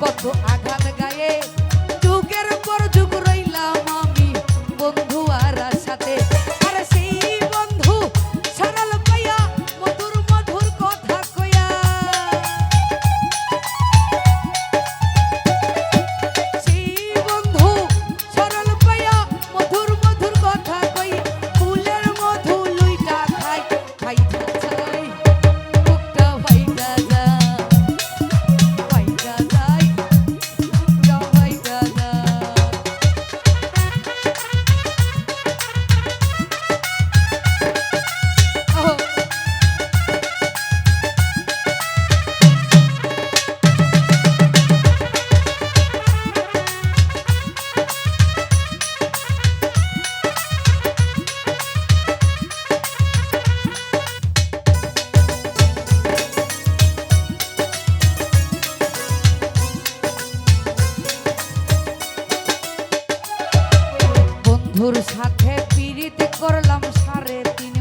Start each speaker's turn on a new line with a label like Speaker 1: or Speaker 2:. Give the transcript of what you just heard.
Speaker 1: কত আঘাত de ti.